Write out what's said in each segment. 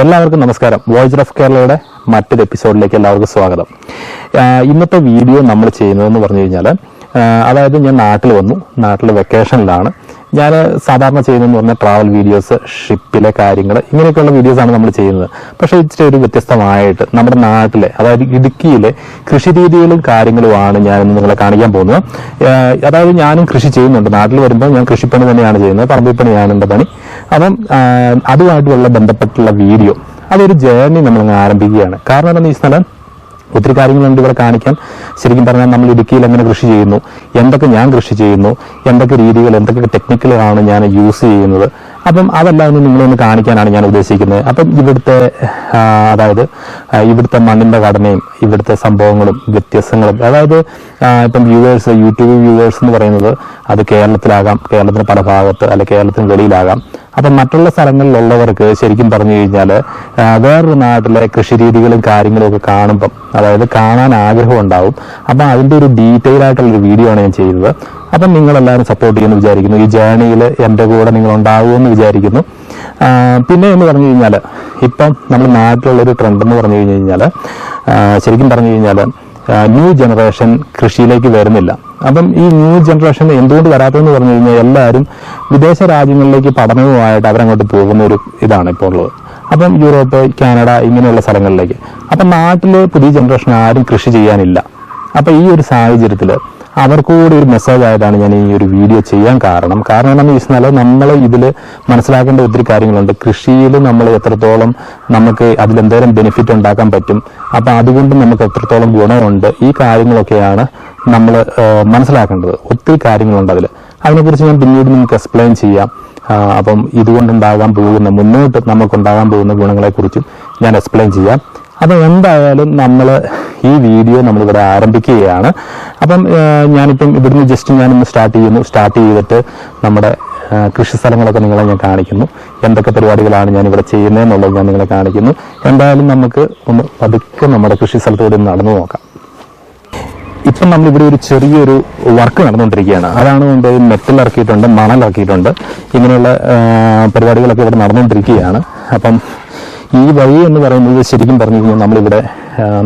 എല്ലാവർക്കും നമസ്കാരം. Voice of കേരളയുടെ മറ്റൊരു എപ്പിസോഡിലേക്ക് എല്ലാവർക്കും സ്വാഗതം. ഇന്നത്തെ വീഡിയോ നമ്മൾ ചെയ്യുന്നതെന്ന് പറഞ്ഞു കഴിഞ്ഞാൽ അതായത് ഞാൻ നാട്ടിൽ വന്നു. നാട്ടിൽ വെക്കേഷനിലാണ് ഞാൻ സാധാരണ ചെയ്യുന്നതെന്ന് പറഞ്ഞാൽ ട്രാവൽ വീഡിയോസ് ഷിപ്പിലെ കാര്യങ്ങൾ ഇങ്ങനെയൊക്കെയുള്ള വീഡിയോസാണ് നമ്മൾ ചെയ്യുന്നത്. പക്ഷേ ഇച്ചിരി ഒരു വ്യത്യസ്തമായിട്ട് നമ്മുടെ നാട്ടിലെ അതായത് ഇടുക്കിയിലെ കൃഷി രീതികളും കാര്യങ്ങളുമാണ് ഞാനിന്ന് നിങ്ങളെ കാണിക്കാൻ പോകുന്നത്. അതായത് ഞാനും കൃഷി ചെയ്യുന്നുണ്ട്. നാട്ടിൽ വരുമ്പോൾ ഞാൻ കൃഷിപ്പണി തന്നെയാണ് ചെയ്യുന്നത്. പറമ്പിൽ പണിയാണ് എന്റെ പണി. അപ്പം അതുമായിട്ടുള്ള ബന്ധപ്പെട്ടുള്ള വീഡിയോ അതൊരു ജേർണി നമ്മൾ ആരംഭിക്കുകയാണ്. കാരണം എന്താണെന്ന് വെച്ചാൽ ഒത്തിരി കാര്യങ്ങളുണ്ട് ഇവിടെ കാണിക്കാൻ ശരിക്കും പറഞ്ഞാൽ നമ്മൾ ഇടുക്കിയിൽ എങ്ങനെ കൃഷി ചെയ്യുന്നു എന്തൊക്കെ ഞാൻ കൃഷി ചെയ്യുന്നു എന്തൊക്കെ രീതികൾ എന്തൊക്കെ ടെക്നിക്കലാണ് ഞാൻ യൂസ് ചെയ്യുന്നത്. അപ്പം അതെല്ലാം ഒന്ന് നിങ്ങളൊന്ന് കാണിക്കാനാണ് ഞാൻ ഉദ്ദേശിക്കുന്നത്. അപ്പം ഇവിടുത്തെ അതായത് ഇവിടുത്തെ മണ്ണിന്റെ ഘടനയും ഇവിടുത്തെ സംഭവങ്ങളും വ്യത്യാസങ്ങളും അതായത് ഇപ്പം വ്യൂവേഴ്സ് യൂട്യൂബ് വ്യൂവേഴ്സ് എന്ന് പറയുന്നത് അത് കേരളത്തിലാകാം കേരളത്തിന് പല ഭാഗത്ത് അല്ലെ കേരളത്തിന് വെളിയിലാകാം. അപ്പം മറ്റുള്ള സ്ഥലങ്ങളിലുള്ളവർക്ക് ശരിക്കും പറഞ്ഞു കഴിഞ്ഞാൽ വേറൊരു നാട്ടിലെ കൃഷിരീതികളും കാര്യങ്ങളും ഒക്കെ കാണുമ്പം അതായത് കാണാൻ ആഗ്രഹം ഉണ്ടാവും. അപ്പം അതിന്റെ ഒരു ഡീറ്റെയിൽ ആയിട്ടുള്ള ഒരു വീഡിയോ ആണ് ഞാൻ ചെയ്തത് അപ്പം നിങ്ങളെല്ലാവരും സപ്പോർട്ട് ചെയ്യുമെന്ന് വിചാരിക്കുന്നു. ഈ ജേണിയിൽ എന്റെ കൂടെ നിങ്ങൾ ഉണ്ടാകുമെന്ന് വിചാരിക്കുന്നു പിന്നെ എന്ന് പറഞ്ഞു കഴിഞ്ഞാൽ ഇപ്പം നമ്മുടെ നാട്ടിലുള്ളൊരു ട്രെൻഡ് എന്ന് പറഞ്ഞു കഴിഞ്ഞു കഴിഞ്ഞാൽ ശരിക്കും പറഞ്ഞു കഴിഞ്ഞാൽ ന്യൂ ജനറേഷൻ കൃഷിയിലേക്ക് വരുന്നില്ല. അപ്പം ഈ ന്യൂ ജനറേഷൻ എന്തുകൊണ്ട് വരാത്തതെന്ന് പറഞ്ഞു കഴിഞ്ഞാൽ എല്ലാവരും വിദേശ രാജ്യങ്ങളിലേക്ക് പഠനവുമായിട്ട് അവരങ്ങോട്ട് പോകുന്ന ഒരു ഇതാണ് ഇപ്പോൾ ഉള്ളത്. അപ്പം യൂറോപ്പ് കാനഡ ഇങ്ങനെയുള്ള സ്ഥലങ്ങളിലേക്ക്. അപ്പം നാട്ടിൽ പുതിയ ജനറേഷൻ ആരും കൃഷി ചെയ്യാനില്ല. അപ്പം ഈ ഒരു സാഹചര്യത്തിൽ അവർക്ക് കൂടി ഒരു മെസ്സേജ് ആയതാണ് ഞാൻ ഈ ഒരു വീഡിയോ ചെയ്യാൻ കാരണം. കാരണം എന്താണെന്ന് ചോദിച്ചാൽ നമ്മൾ ഇതിൽ മനസ്സിലാക്കേണ്ട ഒത്തിരി കാര്യങ്ങളുണ്ട്. കൃഷിയിൽ നമ്മൾ എത്രത്തോളം നമുക്ക് അതിലെന്തേലും ബെനിഫിറ്റ് ഉണ്ടാക്കാൻ പറ്റും. അപ്പം അതുകൊണ്ട് നമുക്ക് എത്രത്തോളം ഗുണമുണ്ട്. ഈ കാര്യങ്ങളൊക്കെയാണ് നമ്മൾ മനസ്സിലാക്കേണ്ടത്. ഒത്തിരി കാര്യങ്ങളുണ്ട് അതിൽ അതിനെക്കുറിച്ച് ഞാൻ പിന്നീട് നിങ്ങൾക്ക് എക്സ്പ്ലെയിൻ ചെയ്യാം. അപ്പം ഇതുകൊണ്ടുണ്ടാകാൻ പോകുന്ന മുന്നോട്ട് നമുക്കുണ്ടാകാൻ പോകുന്ന ഗുണങ്ങളെക്കുറിച്ചും ഞാൻ എക്സ്പ്ലെയിൻ ചെയ്യാം. അപ്പം എന്തായാലും നമ്മൾ ഈ വീഡിയോ നമ്മളിവിടെ ആരംഭിക്കുകയാണ്. അപ്പം ഞാനിപ്പം ഇവിടുന്ന് ജസ്റ്റ് ഞാനൊന്ന് സ്റ്റാർട്ട് ചെയ്യുന്നു. സ്റ്റാർട്ട് ചെയ്തിട്ട് നമ്മുടെ കൃഷി സ്ഥലങ്ങളൊക്കെ നിങ്ങളെ ഞാൻ കാണിക്കുന്നു. എന്തൊക്കെ പരിപാടികളാണ് ഞാൻ ഇവിടെ ചെയ്യുന്നതെന്നുള്ളത് ഞാൻ നിങ്ങളെ കാണിക്കുന്നു. എന്തായാലും നമുക്ക് ഒന്ന് പതുക്കെ നമ്മുടെ കൃഷി സ്ഥലത്തൂടെ ഒന്ന് നടന്നു നോക്കാം. ഇപ്പം നമ്മളിവിടെ ഒരു ചെറിയൊരു വർക്ക് നടന്നുകൊണ്ടിരിക്കുകയാണ്. അതാണ് കൊണ്ട് മെറ്റൽ ഇറക്കിയിട്ടുണ്ട് മണൽ ഇറക്കിയിട്ടുണ്ട്. ഇങ്ങനെയുള്ള പരിപാടികളൊക്കെ ഇവിടെ നടന്നുകൊണ്ടിരിക്കുകയാണ്. അപ്പം ഈ വഴി എന്ന് പറയുന്നത് ശരിക്കും പറഞ്ഞു കഴിഞ്ഞാൽ നമ്മളിവിടെ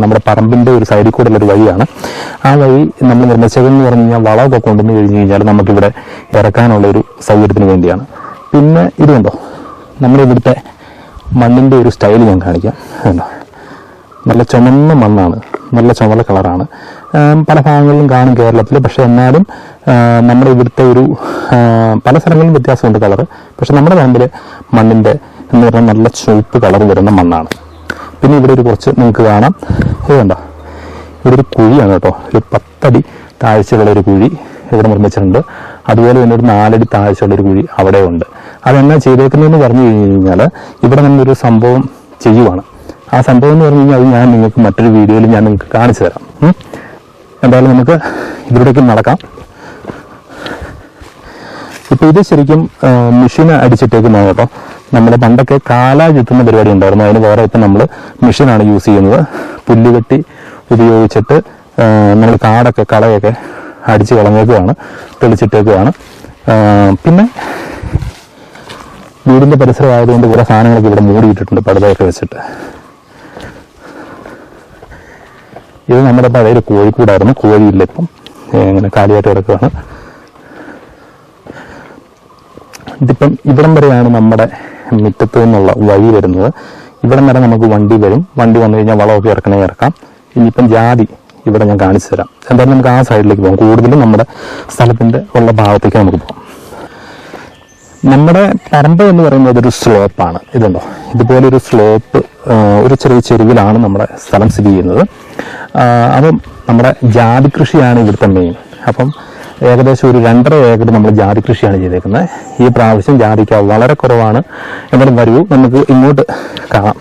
നമ്മുടെ പറമ്പിന്റെ ഒരു സൈഡിൽ കൂടെ ഒരു വഴിയാണ്. ആ വഴി നമ്മൾ നിർമ്മിച്ചതെന്ന് പറഞ്ഞു കഴിഞ്ഞാൽ വളമൊക്കെ കൊണ്ടുവന്ന് കഴിഞ്ഞ് കഴിഞ്ഞാൽ നമുക്കിവിടെ ഇറക്കാനുള്ള ഒരു സൗകര്യത്തിന് വേണ്ടിയാണ്. പിന്നെ ഇതുണ്ടോ നമ്മുടെ ഇവിടുത്തെ മണ്ണിന്റെ ഒരു സ്റ്റൈൽ ഞാൻ കാണിക്കാം. കണ്ടോ? നല്ല ചുമന്ന മണ്ണാണ്. നല്ല ചുമല കളറാണ് പല ഭാഗങ്ങളിലും കാണും കേരളത്തിൽ. പക്ഷേ എന്നാലും നമ്മുടെ ഇവിടുത്തെ ഒരു പല സ്ഥലങ്ങളിലും വ്യത്യാസമുണ്ട് കളറ് പക്ഷെ നമ്മുടെ പറമ്പിൽ മണ്ണിന്റെ എന്ന് പറഞ്ഞാൽ നല്ല ചുവപ്പ് കളർ വരുന്ന മണ്ണാണ്. പിന്നെ ഇവിടെ ഒരു കുറച്ച് നിങ്ങൾക്ക് കാണാം. ഇത് കണ്ടോ? ഇവിടെ ഒരു കുഴിയാണ് കേട്ടോ. ഒരു പത്തടി താഴ്ചയുള്ള ഒരു കുഴി ഇവിടെ നിർമ്മിച്ചിട്ടുണ്ട്. അതുപോലെ തന്നെ ഒരു നാലടി താഴ്ചയുള്ള ഒരു കുഴി അവിടെ ഉണ്ട്. അതെന്നാ ചെയ്തേക്കുന്നതെന്ന് പറഞ്ഞു കഴിഞ്ഞു കഴിഞ്ഞാൽ ഇവിടെ നമ്മളൊരു സംഭവം ചെയ്യുവാണ്. ആ സംഭവം എന്ന് പറഞ്ഞു കഴിഞ്ഞാൽ അത് ഞാൻ നിങ്ങൾക്ക് മറ്റൊരു വീഡിയോയിൽ ഞാൻ നിങ്ങൾക്ക് കാണിച്ചു തരാം. എന്തായാലും നമുക്ക് ഇതിലൂടെയൊക്കെ നടക്കാം. ഇപ്പൊ ഇത് ശരിക്കും മെഷീൻ അടിച്ചിട്ടേക്കുന്നതാണ് കേട്ടോ. നമ്മുടെ പണ്ടൊക്കെ കാലാ ചുറ്റുന്ന പരിപാടി ഉണ്ടായിരുന്നു. അതിന് പകരം ഇപ്പം നമ്മൾ മെഷീനാണ് യൂസ് ചെയ്യുന്നത്. പുല്ലുകെട്ടി ഉപയോഗിച്ചിട്ട് നമ്മൾ കാടൊക്കെ കളയൊക്കെ അടിച്ച് കളഞ്ഞേക്കുവാണ് തെളിച്ചിട്ടേക്കുവാണ്. പിന്നെ വീടിന്റെ പരിസരമായതുകൊണ്ട് കുറേ സാധനങ്ങളൊക്കെ ഇവിടെ മൂടിയിട്ടിട്ടുണ്ട് പടുതയൊക്കെ വെച്ചിട്ട്. ഇത് നമ്മുടെ പഴയൊരു കോഴിക്കൂടായിരുന്നു. കോഴിയില്ല ഇപ്പം. ഇങ്ങനെ കാലിയായിട്ട് കിടക്കുകയാണ് ഇതിപ്പം ഇവിടം വരെയാണ് നമ്മുടെ മുറ്റത്ത് നിന്നുള്ള വഴി വരുന്നത്. ഇവിടെ വരെ നമുക്ക് വണ്ടി വരും. വണ്ടി വന്നു കഴിഞ്ഞാൽ വളമൊക്കെ ഇറക്കണേ ഇറക്കാം. ഇനിയിപ്പം ജാതി ഇവിടെ ഞാൻ കാണിച്ചു തരാം. എന്തായാലും നമുക്ക് ആ സൈഡിലേക്ക് പോകാം. കൂടുതലും നമ്മുടെ സ്ഥലത്തിന്റെ ഉള്ള ഭാഗത്തേക്ക് നമുക്ക് പോകാം. നമ്മുടെ പറമ്പ് എന്ന് പറയുന്നത് ഒരു സ്ലോപ്പാണ്. ഇതുണ്ടോ? ഇതുപോലെ ഒരു സ്ലോപ്പ് ഒരു ചെറിയ ചെരുവിലാണ് നമ്മുടെ സ്ഥലം സ്ഥിതി ചെയ്യുന്നത്. അതും നമ്മുടെ ജാതി കൃഷിയാണ് ഇവിടുത്തെ മെയിൻ. അപ്പം ഏകദേശം ഒരു രണ്ടര ഏക്കർ നമ്മൾ ജാതി കൃഷിയാണ് ചെയ്തേക്കുന്നത്. ഈ പ്രാവശ്യം ജാതിക്ക വളരെ കുറവാണ്. എന്നാലും വരൂ നമുക്ക് ഇങ്ങോട്ട് കാണാം.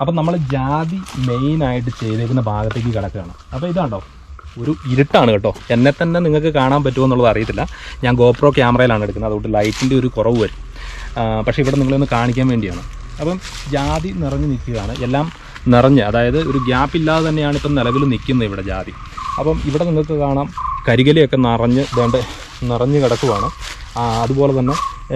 അപ്പം നമ്മൾ ജാതി മെയിൻ ആയിട്ട് ചെയ്തേക്കുന്ന ഭാഗത്തേക്ക് കിടക്കുകയാണ്. അപ്പോൾ ഇതാണ്ടോ? ഒരു ഇരുട്ടാണ് കേട്ടോ. എന്നെ തന്നെ നിങ്ങൾക്ക് കാണാൻ പറ്റുമോ എന്നുള്ളത് അറിയത്തില്ല. ഞാൻ ഗോപ്രോ ക്യാമറയിലാണ് എടുക്കുന്നത്. അതുകൊണ്ട് ലൈറ്റിന്റെ ഒരു കുറവ് വരും. പക്ഷേ ഇവിടെ നിങ്ങളൊന്ന് കാണിക്കാൻ വേണ്ടിയാണ്. അപ്പം ജാതി നിറഞ്ഞു നിൽക്കുകയാണ്. എല്ലാം നിറഞ്ഞ് അതായത് ഒരു ഗ്യാപ്പ് ഇല്ലാതെ തന്നെയാണ് ഇപ്പം നിലവിൽ നിൽക്കുന്നത് ഇവിടെ ജാതി. അപ്പം ഇവിടെ നിങ്ങൾക്ക് കാണാം. കരികലയൊക്കെ നിറഞ്ഞ് വേണ്ട നിറഞ്ഞ് കിടക്കുവാണ്. അതുപോലെ തന്നെ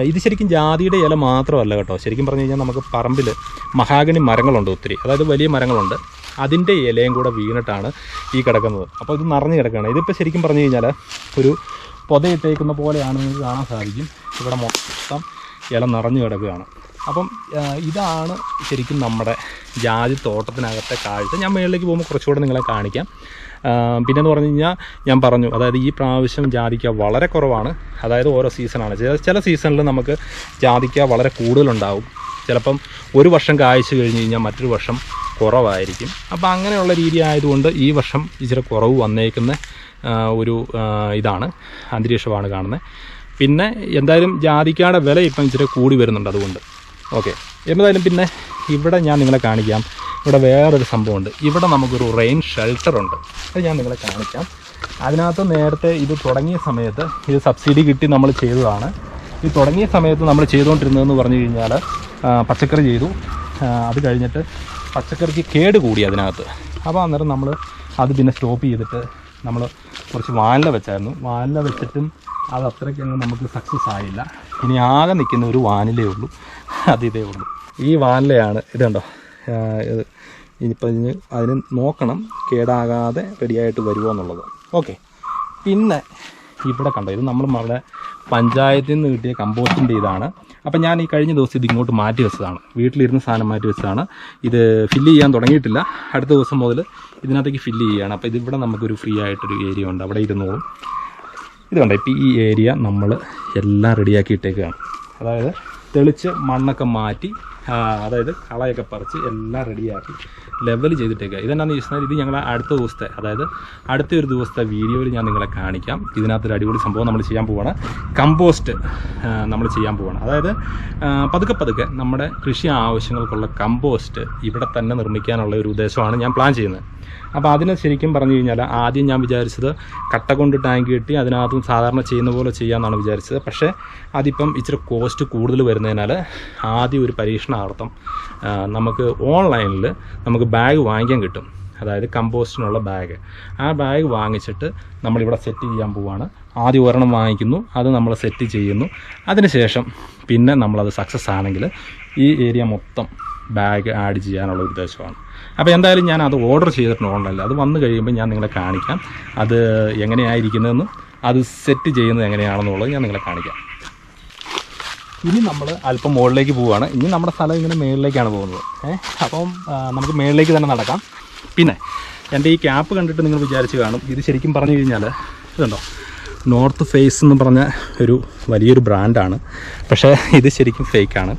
ഇത് ശരിക്കും ജാതിയുടെ ഇല മാത്രമല്ല കേട്ടോ. ശരിക്കും പറഞ്ഞു കഴിഞ്ഞാൽ നമുക്ക് പറമ്പിൽ മഹാഗണി മരങ്ങളുണ്ട് ഒത്തിരി. അതായത് വലിയ മരങ്ങളുണ്ട്. അതിന്റെ ഇലയും കൂടെ വീണിട്ടാണ് ഈ കിടക്കുന്നത്. അപ്പോൾ ഇത് നിറഞ്ഞു കിടക്കുകയാണ്. ഇതിപ്പോൾ ശരിക്കും പറഞ്ഞു കഴിഞ്ഞാൽ ഒരു പൊതയിട്ടേക്കുന്ന പോലെയാണ് നിങ്ങൾക്ക് കാണാൻ സാധിക്കും. ഇവിടെ മൊത്തം ഇല നിറഞ്ഞു കിടക്കുകയാണ്. അപ്പം ഇതാണ് ശരിക്കും നമ്മുടെ ജാതി തോട്ടത്തിനകത്തെ കാഴ്ച. ഞാൻ മേളിലേക്ക് പോകുമ്പോൾ കുറച്ചുകൂടെ നിങ്ങളെ കാണിക്കാം. പിന്നെന്ന് പറഞ്ഞു കഴിഞ്ഞാൽ ഞാൻ പറഞ്ഞു അതായത് ഈ പ്രാവശ്യം ജാതിക്ക വളരെ കുറവാണ്. അതായത് ഓരോ സീസണാണ്. ചില സീസണിൽ നമുക്ക് ജാതിക്ക വളരെ കൂടുതലുണ്ടാവും. ചിലപ്പം ഒരു വർഷം കായ്ച്ചു കഴിഞ്ഞ് കഴിഞ്ഞാൽ മറ്റൊരു വർഷം കുറവായിരിക്കും. അപ്പോൾ അങ്ങനെയുള്ള രീതി ആയതുകൊണ്ട് ഈ വർഷം ഇച്ചിരി കുറവ് വന്നേക്കുന്ന ഒരു ഇതാണ് അന്തരീക്ഷമാണ് കാണുന്നത് പിന്നെ എന്തായാലും ജാതിക്കയുടെ വില ഇപ്പം ഇച്ചിരി കൂടി വരുന്നുണ്ട് അതുകൊണ്ട്. ഓക്കെ. എന്തായാലും പിന്നെ ഇവിടെ ഞാൻ നിങ്ങളെ കാണിക്കാം. ഇവിടെ വേറൊരു സംഭവമുണ്ട്. ഇവിടെ നമുക്കൊരു റെയിൻ ഷെൽട്ടർ ഉണ്ട്. അത് ഞാൻ നിങ്ങളെ കാണിക്കാം. അതിനകത്ത് നേരത്തെ ഇത് തുടങ്ങിയ സമയത്ത് ഇത് സബ്സിഡി കിട്ടി നമ്മൾ ചെയ്തതാണ്. ഇത് തുടങ്ങിയ സമയത്ത് നമ്മൾ ചെയ്തുകൊണ്ടിരുന്നതെന്ന് പറഞ്ഞു കഴിഞ്ഞാൽ പച്ചക്കറി ചെയ്തു. അത് കഴിഞ്ഞിട്ട് പച്ചക്കറിക്ക് കേട് കൂടി അതിനകത്ത്. അപ്പോൾ അന്നേരം നമ്മൾ അത് പിന്നെ സ്റ്റോപ്പ് ചെയ്തിട്ട് നമ്മൾ കുറച്ച് വാനില വെച്ചായിരുന്നു. വാനില വെച്ചിട്ടും അത് അത്രയ്ക്കൊന്നും നമുക്ക് സക്സസ് ആയില്ല. ഇനി ആകെ നിൽക്കുന്ന ഒരു വാനിലേ ഉള്ളൂ. അത് ഉള്ളൂ. ഈ വാനിലയാണ് ഇതുണ്ടോ ഇനിയിപ്പോൾ ഇതിന് അതിന് നോക്കണം കേടാകാതെ റെഡിയായിട്ട് വരുമോ എന്നുള്ളത്. ഓക്കെ. പിന്നെ ഇവിടെ കണ്ടോ ഇത് നമ്മൾ നമ്മുടെ പഞ്ചായത്തിൽ നിന്ന് കിട്ടിയ കമ്പോസ്റ്റിന്റെ ഇതാണ്. അപ്പം ഞാൻ ഈ കഴിഞ്ഞ ദിവസം ഇത് ഇങ്ങോട്ട് മാറ്റി വെച്ചതാണ്. വീട്ടിലിരുന്ന് സാധനം മാറ്റി വെച്ചതാണ്. ഇത് ഫില്ല് ചെയ്യാൻ തുടങ്ങിയിട്ടില്ല. അടുത്ത ദിവസം മുതൽ ഇതിനകത്തേക്ക് ഫില്ല് ചെയ്യുകയാണ്. അപ്പോൾ ഇതിവിടെ നമുക്കൊരു ഫ്രീ ആയിട്ടൊരു ഏരിയ ഉണ്ട്. അവിടെ ഇരുന്നോളും ഇത് കണ്ടോ ഇപ്പോൾ ഈ ഏരിയ നമ്മൾ എല്ലാം റെഡിയാക്കി ഇട്ടേക്കുകയാണ്. അതായത് തെളിച്ച് മണ്ണൊക്കെ മാറ്റി അതായത് കളയൊക്കെ പറിച്ച് എല്ലാം റെഡിയാക്കി ലെവൽ ചെയ്തിട്ടേക്കുക ഇതെന്നാന്ന് ചോദിച്ചാൽ ഇത് ഞങ്ങൾ അടുത്ത ദിവസത്തെ അതായത് അടുത്ത ഒരു ദിവസത്തെ വീഡിയോയിൽ ഞാൻ നിങ്ങളെ കാണിക്കാം. ഇതിനകത്തൊരു അടിപൊളി സംഭവം നമ്മൾ ചെയ്യാൻ പോവാണ്. കമ്പോസ്റ്റ് നമ്മൾ ചെയ്യാൻ പോവാണ്. അതായത് പതുക്കെ പതുക്കെ നമ്മുടെ കൃഷി ആവശ്യങ്ങൾക്കുള്ള കമ്പോസ്റ്റ് ഇവിടെ തന്നെ നിർമ്മിക്കാനുള്ള ഒരു ഉദ്ദേശമാണ് ഞാൻ പ്ലാൻ ചെയ്യുന്നത്. അപ്പോൾ അതിന് ശരിക്കും പറഞ്ഞു കഴിഞ്ഞാൽ ആദ്യം ഞാൻ വിചാരിച്ചത് കട്ട കൊണ്ട് ടാങ്ക് കെട്ടി അതിനകത്തും സാധാരണ ചെയ്യുന്ന പോലെ ചെയ്യാമെന്നാണ് വിചാരിച്ചത്. പക്ഷേ അതിപ്പം ഇച്ചിരി കോസ്റ്റ് കൂടുതൽ വരുന്നതിനാൽ ആദ്യം ഒരു പരീക്ഷണാർത്ഥം നമുക്ക് ഓൺലൈനിൽ നമുക്ക് ബാഗ് വാങ്ങിക്കാൻ കിട്ടും. അതായത് കമ്പോസ്റ്റിനുള്ള ബാഗ് ആ ബാഗ് വാങ്ങിച്ചിട്ട് നമ്മളിവിടെ സെറ്റ് ചെയ്യാൻ പോവുകയാണ് ആദ്യം ഒരെണ്ണം വാങ്ങിക്കുന്നു അത് നമ്മൾ സെറ്റ് ചെയ്യുന്നു. അതിനുശേഷം പിന്നെ നമ്മളത് സക്സസ് ആണെങ്കിൽ ഈ ഏരിയ മൊത്തം ബാഗ് ആഡ് ചെയ്യാനുള്ള ഉദ്ദേശമാണ്. അപ്പോൾ എന്തായാലും ഞാൻ അത് ഓർഡർ ചെയ്തിട്ടുണ്ട് ഓൺലൈനിൽ. അത് വന്നു കഴിയുമ്പോൾ ഞാൻ നിങ്ങളെ കാണിക്കാം. അത് എങ്ങനെയായിരിക്കുന്നതെന്നും അത് സെറ്റ് ചെയ്യുന്നത് എങ്ങനെയാണെന്നുള്ളത് ഞാൻ നിങ്ങളെ കാണിക്കാം. ഇനി നമ്മൾ അല്പം മുകളിലേക്ക് പോവുകയാണ്. ഇനി നമ്മുടെ സ്ഥലം ഇങ്ങനെ മേളിലേക്കാണ് പോകുന്നത്. ഏഹ് അപ്പം നമുക്ക് മേളിലേക്ക് തന്നെ നടക്കാം. പിന്നെ എന്റെ ഈ ക്യാപ്പ് കണ്ടിട്ട് നിങ്ങൾ വിചാരിച്ച് കാണും. ഇത് ശരിക്കും പറഞ്ഞു കഴിഞ്ഞാൽ ഇതുണ്ടോ? നോർത്ത് ഫേസ് എന്ന് പറഞ്ഞ ഒരു വലിയൊരു ബ്രാൻഡാണ്. പക്ഷേ ഇത് ശരിക്കും ഫേക്കാണ്.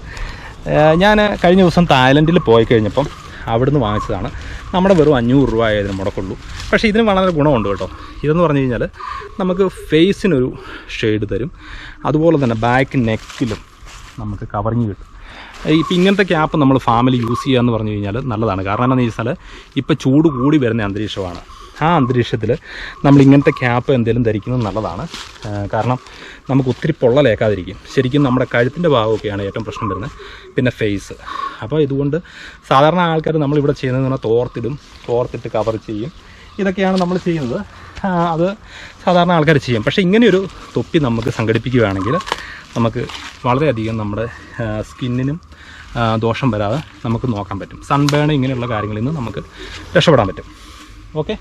ഞാൻ കഴിഞ്ഞ ദിവസം തായ്ലൻഡിൽ പോയി കഴിഞ്ഞപ്പം അവിടുന്ന് വാങ്ങിച്ചതാണ്. നമ്മുടെ വെറും അഞ്ഞൂറ് രൂപ ഇതിന് മുടക്കുള്ളൂ പക്ഷേ ഇതിന് വളരെ ഗുണമുണ്ട് കേട്ടോ. ഇതെന്ന് പറഞ്ഞു കഴിഞ്ഞാൽ നമുക്ക് ഫേസിനൊരു ഷെയ്ഡ് തരും. അതുപോലെ തന്നെ ബാക്ക് നെക്കിലും നമുക്ക് കവറിങ് കിട്ടും. ഇപ്പം ഇങ്ങനത്തെ ക്യാപ്പ് നമ്മൾ ഫാമിലി യൂസ് ചെയ്യുക എന്ന് പറഞ്ഞു കഴിഞ്ഞാൽ നല്ലതാണ്. കാരണം എന്താണെന്ന് വെച്ചാൽ ഇപ്പോൾ ചൂട് കൂടി വരുന്ന അന്തരീക്ഷമാണ്. ആ അന്തരീക്ഷത്തിൽ നമ്മൾ ഇങ്ങനത്തെ ക്യാപ്പ് എന്തെങ്കിലും ധരിക്കുന്നത് നല്ലതാണ്. കാരണം നമുക്ക് ഒത്തിരി പൊള്ളലേക്കാതിരിക്കും ശരിക്കും നമ്മുടെ കഴുത്തിന്റെ ഭാഗമൊക്കെയാണ് ഏറ്റവും പ്രശ്നം വരുന്നത്. പിന്നെ ഫേസ് അപ്പോൾ ഇതുകൊണ്ട് സാധാരണ ആൾക്കാർ നമ്മളിവിടെ ചെയ്യുന്നത് പറഞ്ഞാൽ തോർത്തിടും തോർത്തിട്ട് കവർ ചെയ്യും. ഇതൊക്കെയാണ് നമ്മൾ ചെയ്യുന്നത്. അത് സാധാരണ ആൾക്കാർ ചെയ്യും. പക്ഷേ ഇങ്ങനെയൊരു തൊപ്പി നമുക്ക് സംഘടിപ്പിക്കുകയാണെങ്കിൽ നമുക്ക് വളരെയധികം നമ്മുടെ സ്കിന്നിനും ദോഷം വരാതെ നമുക്ക് നോക്കാൻ പറ്റും. സൺബേൺ ഇങ്ങനെയുള്ള കാര്യങ്ങളിൽ നിന്ന് നമുക്ക് രക്ഷപ്പെടാൻ പറ്റും. ഓക്കെ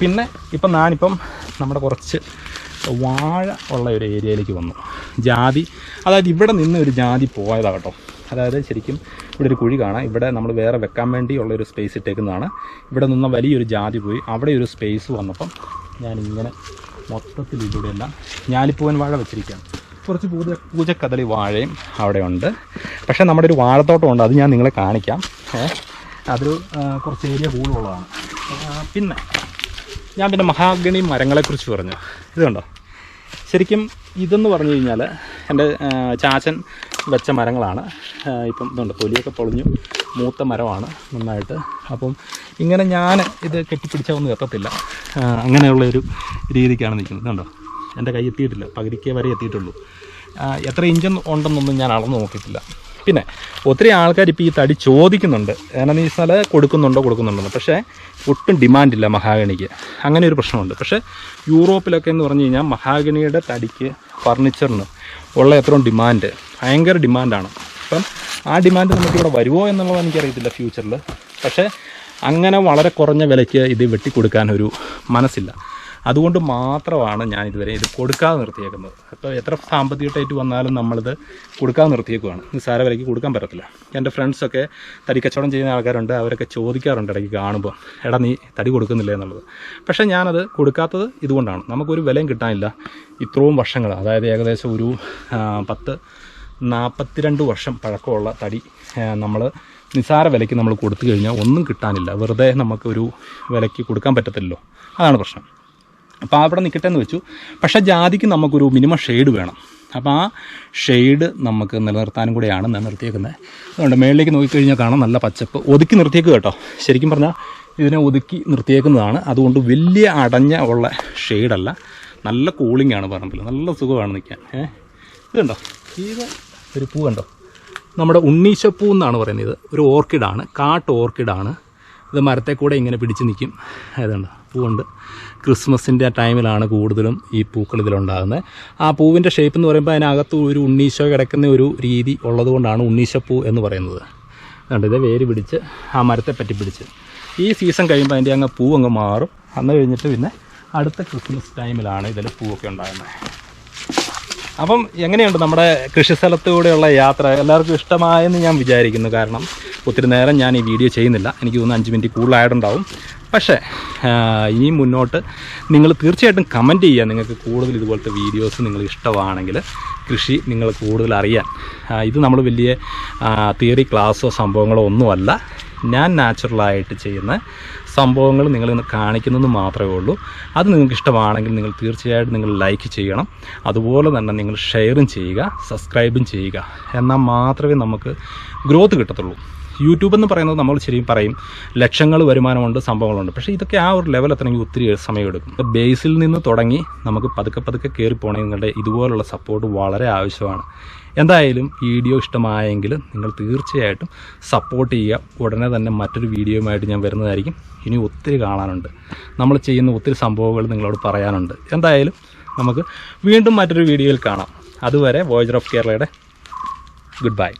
പിന്നെ ഇപ്പം ഞാനിപ്പം നമ്മുടെ കുറച്ച് വാഴ ഉള്ള ഒരു ഏരിയയിലേക്ക് വന്നു. ജാതി അതായത് ഇവിടെ നിന്ന് ഒരു ജാതി പോയതാണ് കേട്ടോ. അതായത് ശരിക്കും ഇവിടെ ഒരു കുഴി കാണാം. ഇവിടെ നമ്മൾ വേറെ വെക്കാൻ വേണ്ടിയുള്ള ഒരു സ്പേസ് ഇട്ടേക്കുന്നതാണ്. ഇവിടെ നിന്ന് വലിയൊരു ജാതി പോയി. അവിടെ ഒരു സ്പേസ് വന്നപ്പം ഞാനിങ്ങനെ മൊത്തത്തിൽ ഇതിലൂടെയെല്ലാം ഞാലിപ്പൂവൻ വാഴ വെച്ചിരിക്കുകയാണ്. കുറച്ച് പൂജ പൂജക്കദളി വാഴയും അവിടെ ഉണ്ട്. പക്ഷേ നമ്മുടെ ഒരു വാഴത്തോട്ടം ഉണ്ട്. അത് ഞാൻ നിങ്ങളെ കാണിക്കാം. അതൊരു കുറച്ച് ഏരിയ കൂടുതലുള്ളതാണ് പിന്നെ ഞാൻ പിന്നെ മഹാഗണി മരങ്ങളെക്കുറിച്ച് പറഞ്ഞു. ഇതുണ്ടോ ശരിക്കും ഇതെന്ന് പറഞ്ഞു കഴിഞ്ഞാൽ എന്റെ ചാച്ചൻ വെച്ച മരങ്ങളാണ്. ഇപ്പം ഇതുണ്ട് തൊലിയൊക്കെ പൊളിഞ്ഞു. മൂത്ത മരമാണ് നന്നായിട്ട്. അപ്പം ഇങ്ങനെ ഞാൻ ഇത് കെട്ടിപ്പിടിച്ചാൽ ഒന്നും എത്തത്തില്ല അങ്ങനെയുള്ളൊരു രീതിക്കാണ് നിൽക്കുന്നത്. ഇതുണ്ടോ എന്റെ കൈ എത്തിയിട്ടില്ല. പകുതിക്ക് വരെ എത്തിയിട്ടുള്ളൂ. എത്ര ഇഞ്ച് ഉണ്ടെന്നൊന്നും ഞാൻ അളന്ന് നോക്കിയിട്ടില്ല. പിന്നെ ഒത്തിരി ആൾക്കാർ ഇപ്പോൾ ഈ തടി ചോദിക്കുന്നുണ്ട്. എന്നാന്ന് വെച്ചാൽ കൊടുക്കുന്നുണ്ടോ കൊടുക്കുന്നുണ്ടെന്ന്. പക്ഷേ ഒട്ടും ഡിമാൻഡില്ല മഹാഗണിക്ക്. അങ്ങനെ ഒരു പ്രശ്നമുണ്ട്. പക്ഷേ യൂറോപ്പിലൊക്കെ എന്ന് പറഞ്ഞു കഴിഞ്ഞാൽ മഹാഗണിയുടെ തടിക്ക് ഫർണിച്ചറിന് ഉള്ള എത്രയും ഡിമാൻഡ് ഭയങ്കര ഡിമാൻഡാണ്. അപ്പം ആ ഡിമാൻഡ് നമുക്കിവിടെ വരുമോ എന്നുള്ളത് എനിക്കറിയത്തില്ല ഫ്യൂച്ചറിൽ പക്ഷേ അങ്ങനെ വളരെ കുറഞ്ഞ വിലയ്ക്ക് ഇത് വെട്ടിക്കൊടുക്കാൻ ഒരു മനസ്സില്ല. അതുകൊണ്ട് മാത്രമാണ് ഞാൻ ഇതുവരെ ഇത് കൊടുക്കാതെ നിർത്തിയേക്കുന്നത്. അപ്പോൾ എത്ര സാമ്പത്തിക ടൈറ്റ് വന്നാലും നമ്മളിത് കൊടുക്കാതെ നിർത്തിയേക്കുവാണ്. നിസ്സാര വിലയ്ക്ക് കൊടുക്കാൻ പറ്റത്തില്ല. എന്റെ ഫ്രണ്ട്സൊക്കെ തടി കച്ചവടം ചെയ്യുന്ന ആൾക്കാരുണ്ട് അവരൊക്കെ ചോദിക്കാറുണ്ട് ഇടയ്ക്ക് കാണുമ്പോൾ എടാ നീ തടി കൊടുക്കുന്നില്ല? എന്നുള്ളത്. പക്ഷേ ഞാനത് കൊടുക്കാത്തത് ഇതുകൊണ്ടാണ്. നമുക്കൊരു വിലയും കിട്ടാനില്ല. ഇത്രയും വർഷങ്ങൾ അതായത് ഏകദേശം ഒരു പത്ത് നാൽപ്പത്തിരണ്ട് വർഷം പഴക്കമുള്ള തടി നമ്മൾ നിസാര വിലയ്ക്ക് നമ്മൾ കൊടുത്തു കഴിഞ്ഞാൽ ഒന്നും കിട്ടാനില്ല. വെറുതെ നമുക്കൊരു വിലയ്ക്ക് കൊടുക്കാൻ പറ്റത്തില്ലല്ലോ. അതാണ് പ്രശ്നം. അപ്പോൾ അവിടെ നിൽക്കട്ടെ എന്ന് വെച്ചു. പക്ഷേ ജാതിക്ക് നമുക്കൊരു മിനിമം ഷെയ്ഡ് വേണം. അപ്പോൾ ആ ഷെയ്ഡ് നമുക്ക് നിലനിർത്താനും കൂടെയാണ് ഞാൻ അതുകൊണ്ട് മേളിലേക്ക് നോക്കിക്കഴിഞ്ഞാൽ കാണാം നല്ല പച്ചപ്പ്. ഒതുക്കി നിർത്തിയേക്കുക കേട്ടോ. ശരിക്കും പറഞ്ഞാൽ ഇതിനെ ഒതുക്കി നിർത്തിയേക്കുന്നതാണ്. അതുകൊണ്ട് വലിയ അടഞ്ഞ ഉള്ള ഷെയ്ഡല്ല നല്ല കൂളിംഗ് ആണ് പറമ്പിൽ. നല്ല സുഖമാണ് നിൽക്കാൻ. ഏഹ് ഇതുണ്ടോ ഇത് ഒരു പൂ കണ്ടോ? നമ്മുടെ ഉണ്ണീശപ്പൂ എന്നാണ് പറയുന്നത്. ഒരു ഓർക്കിഡാണ് കാട്ട് ഓർക്കിഡാണ് ഇത് മരത്തെ കൂടെ ഇങ്ങനെ പിടിച്ച് നിൽക്കും അതുകൊണ്ട് പൂവുണ്ട്. ക്രിസ്മസിന്റെ ടൈമിലാണ് കൂടുതലും ഈ പൂക്കൾ ഇതിലുണ്ടാകുന്നത്. ആ പൂവിന്റെ ഷേപ്പ് എന്ന് പറയുമ്പോൾ അതിനകത്ത് ഒരു ഉണ്ണീശോ കിടക്കുന്ന ഒരു രീതി ഉള്ളതുകൊണ്ടാണ് ഉണ്ണീശപ്പൂ എന്ന് പറയുന്നത്. അതുകൊണ്ട് ഇത് വേര് പിടിച്ച് ആ മരത്തെ പറ്റി പിടിച്ച്. ഈ സീസൺ കഴിയുമ്പോൾ അതിന്റെ അങ്ങ് പൂ അങ്ങ് മാറും. അന്ന് കഴിഞ്ഞിട്ട് പിന്നെ അടുത്ത ക്രിസ്മസ് ടൈമിലാണ് ഇതിൽ പൂവൊക്കെ ഉണ്ടാകുന്നത്. അപ്പം എങ്ങനെയുണ്ട് നമ്മുടെ കൃഷി സ്ഥലത്തൂടെയുള്ള യാത്ര? എല്ലാവർക്കും ഇഷ്ടമായെന്ന് ഞാൻ വിചാരിക്കുന്നു. കാരണം ഒത്തിരി നേരം ഞാൻ ഈ വീഡിയോ ചെയ്യുന്നില്ല. എനിക്ക് തോന്നുന്നു അഞ്ച് മിനിറ്റ് കൂടുതലായിട്ടുണ്ടാവും. പക്ഷേ ഇനി മുന്നോട്ട് നിങ്ങൾ തീർച്ചയായിട്ടും കമന്റ് ചെയ്യുക. നിങ്ങൾക്ക് കൂടുതൽ ഇതുപോലത്തെ വീഡിയോസ് നിങ്ങൾ ഇഷ്ടമാണെങ്കിൽ കൃഷി നിങ്ങൾ കൂടുതൽ അറിയാൻ. ഇത് നമ്മൾ വലിയ തിയറി ക്ലാസ്സോ സംഭവങ്ങളോ ഒന്നുമല്ല. ഞാൻ നാച്ചുറലായിട്ട് ചെയ്യുന്ന സംഭവങ്ങൾ നിങ്ങൾ കാണിക്കുന്നത് മാത്രമേ ഉള്ളൂ. അത് നിങ്ങൾക്ക് ഇഷ്ടമാണെങ്കിൽ നിങ്ങൾ തീർച്ചയായിട്ടും നിങ്ങൾ ലൈക്ക് ചെയ്യണം. അതുപോലെ തന്നെ നിങ്ങൾ ഷെയറും ചെയ്യുക സബ്സ്ക്രൈബും ചെയ്യുക. എന്നാൽ മാത്രമേ നമുക്ക് ഗ്രോത്ത് കിട്ടത്തുള്ളൂ. യൂട്യൂബ് എന്ന് പറയുന്നത് നമ്മൾ ശരിയും പറയും ലക്ഷങ്ങൾ വരുമാനമുണ്ട് സംഭവങ്ങളുണ്ട്. പക്ഷേ ഇതൊക്കെ ആ ഒരു ലെവൽ എത്തണമെങ്കിൽ ഒത്തിരി സമയമെടുക്കും ബേസിൽ നിന്ന് തുടങ്ങി നമുക്ക് പതുക്കെ പതുക്കെ കയറി പോകണമെങ്കിൽ ഇതുപോലുള്ള സപ്പോർട്ട് വളരെ ആവശ്യമാണ്. എന്തായാലും വീഡിയോ ഇഷ്ടമായെങ്കിൽ നിങ്ങൾ തീർച്ചയായിട്ടും സപ്പോർട്ട് ചെയ്യുക. ഉടനെ തന്നെ മറ്റൊരു വീഡിയോയുമായിട്ട് ഞാൻ വരുന്നതായിരിക്കും. ഇനി ഒത്തിരി കാണാനുണ്ട്. നമ്മൾ ചെയ്യുന്ന ഒത്തിരി സംഭവങ്ങൾ നിങ്ങളോട് പറയാനുണ്ട്. എന്തായാലും നമുക്ക് വീണ്ടും മറ്റൊരു വീഡിയോയിൽ കാണാം. അതുവരെ വോയിജർ ഓഫ് കേരളയുടെ ഗുഡ് ബൈ